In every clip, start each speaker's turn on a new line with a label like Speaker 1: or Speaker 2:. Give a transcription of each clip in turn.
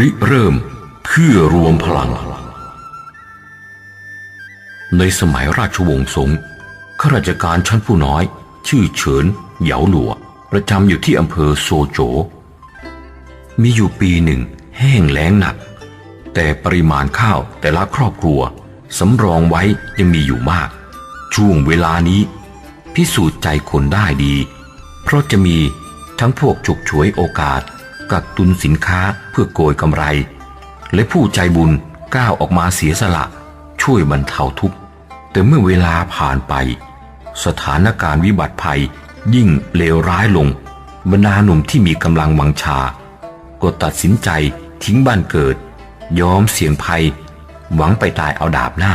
Speaker 1: ริเริ่มเพื่อรวมพลัง ในสมัยราชวงศ์สงข้าราชการชั้นผู้น้อย ชื่อเฉินเหยาหลัว ประจำอยู่ที่อำเภอโซโจ มีอยู่ปีหนึ่งแห้งแล้งหนัก แต่ปริมาณข้าวแต่ละครอบครัวสำรองไว้ยังมีอยู่มาก ช่วงเวลานี้ พิสูจน์ใจคนได้ดี เพราะจะมีทั้งพวกฉกฉวยโอกาส กักตุนสินค้าเพื่อโกยกำไร และผู้ใจบุญก้าวออกมาเสียสละ ช่วยบรรเทาทุกข์แต่เมื่อเวลาผ่านไป สถานการณ์วิบัติภัยยิ่งเลวร้ายลง บรรดาหนุ่มที่มีกำลังวังชา ก็ตัดสินใจทิ้งบ้านเกิด ยอมเสี่ยงภัย หวังไปตายเอาดาบหน้า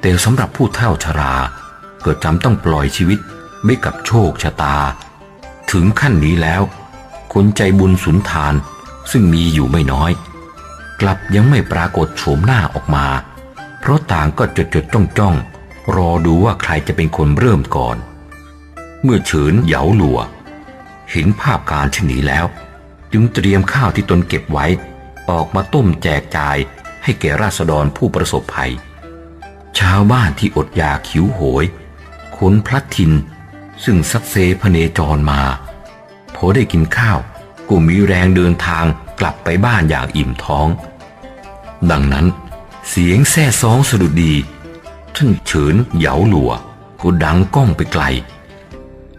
Speaker 1: แต่สำหรับผู้เฒ่าชราก็จำต้องปล่อยชีวิตไม่กับโชคชะตา ถึงขั้นนี้แล้ว คนใจบุญสุนทานซึ่งมีอยู่ไม่น้อย กลับยังไม่ปรากฏโฉมหน้าออกมา เพราะต่างก็จดจดจ้องจ้องรอดูว่าใครจะเป็นคนเริ่มก่อน เมื่อเฉินเหยาหลัว เห็นภาพการเช่นนี้แล้ว จึงเตรียมข้าวที่ตนเก็บไว้ ออกมาต้มแจกจ่ายให้แก่ราษฎรผู้ประสบภัย ชาวบ้านที่อดอยากหิวโหยขนพลัดทิน ซึ่งสักเซพเนจรมา พอได้กินข้าว ก็มีแรงเดินทางกลับไปบ้านอย่างอิ่มท้อง ดังนั้นเสียงแซ่ซ้องสะดุดดีท่านเฉินเหยาหลัวก็ดังก้องไปไกล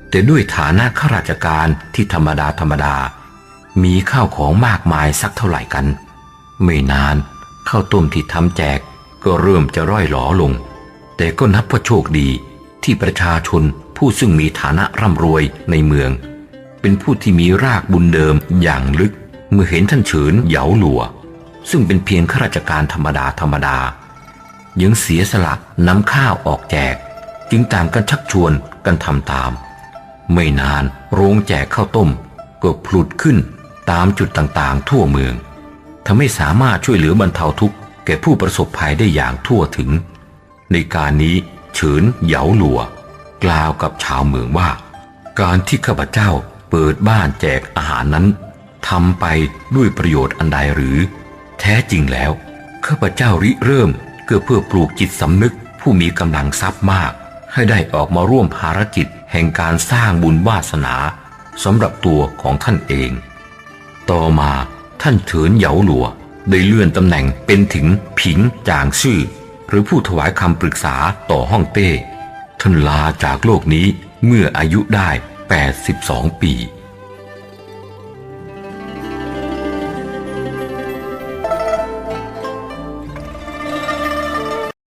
Speaker 1: แต่ด้วยฐานะข้าราชการที่ธรรมดาธรรมดา มีข้าวของมากมายสักเท่าไหร่กัน ไม่นานข้าวต้มที่ทำแจกก็เริ่มจะร่อยหลอลง แต่ก็นับว่าโชคดีที่ประชาชนผู้ซึ่งมีฐานะร่ำรวยในเมือง เป็นผู้ที่มีรากบุญเดิมอย่างลึก เมื่อเห็นท่านเฉินเหยาหลัว ซึ่งเป็นเพียงข้าราชการธรรมดาธรรมดา ยังเสียสละนำข้าวออกแจก จึงต่างกันชักชวนกันทำตาม ไม่นานโรงแจกข้าวต้มก็พลุดขึ้นตามจุดต่างๆ ทั่วเมืองทำให้สามารถช่วยเหลือบรรเทาทุกข์แก่ผู้ประสบภัยได้อย่างทั่วถึง ในการนี้เฉินเหยาหลัว กล่าวกับชาวเมืองว่า การที่ข้าพเจ้า เปิดบ้านแจกอาหารนั้นทำไปด้วยประโยชน์อันใดหรือ แท้จริงแล้วข้าพเจ้าริเริ่มก็เพื่อปลูกจิตสำนึกผู้มีกำลังทรัพย์มาก ให้ได้ออกมาร่วมภารกิจแห่งการสร้างบุญวาสนาสำหรับตัวของท่านเอง ต่อมาท่านเฉินเหยาหลัวได้เลื่อนตำแหน่งเป็นถึงผิงจางซื่อ หรือผู้ถวายคำปรึกษาต่อฮ่องเต้ท่านลาจากโลกนี้เมื่ออายุได้ 82 ปี